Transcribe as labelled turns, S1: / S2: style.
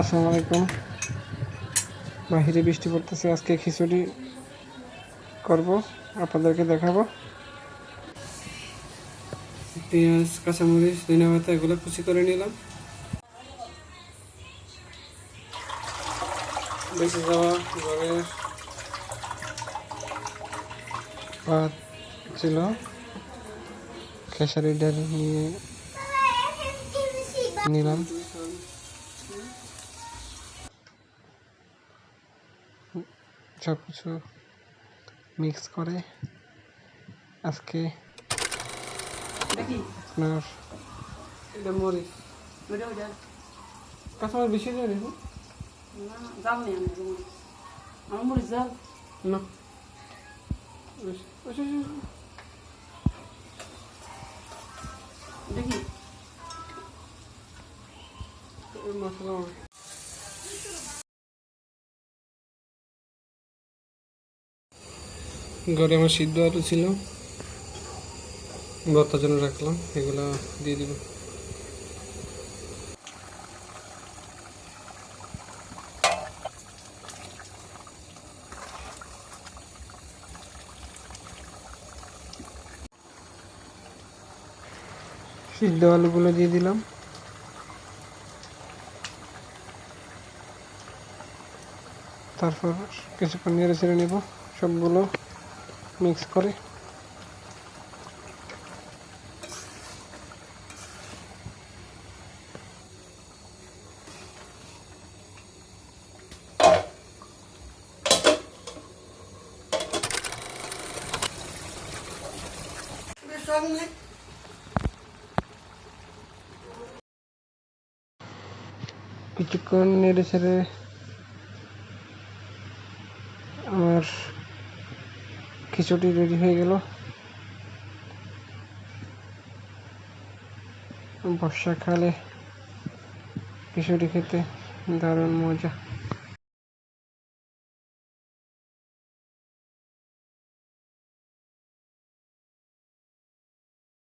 S1: আসসালামু আলাইকুম। বাহিরে বৃষ্টি পড়তেছে, আজকে খিচুড়ি করব, আপনাদেরকে দেখাবো। পেঁয়াজ, কাঁচামরিচ ধনে পাতা, এগুলো কুচি করে নিলাম। বেঁচে যাওয়া ছিল। খেসারি ডাল নিয়ে নিলাম। সব কিছু মিক্স করে আজকে
S2: দেখি।
S1: আপনার কাঁচামরিচ বেশি দেখুন
S2: না। দেখি।
S1: মশলা। ঘরে আমার সিদ্ধ আলু ছিল। ভর্তার জন্য রাখলাম, এগুলো দিয়ে দিব। সিদ্ধ আলুগুলো দিয়ে দিলাম। তারপর কিছুক্ষণ নেড়ে ছেড়ে নেব, সবগুলো। মিক্স করে। কিছুক্ষণ নেড়ে ছেড়ে আমার খিচুড়ি রেডি হয়ে গেল। বর্ষাকালে খিচুড়ি খেতে দারুণ মজা।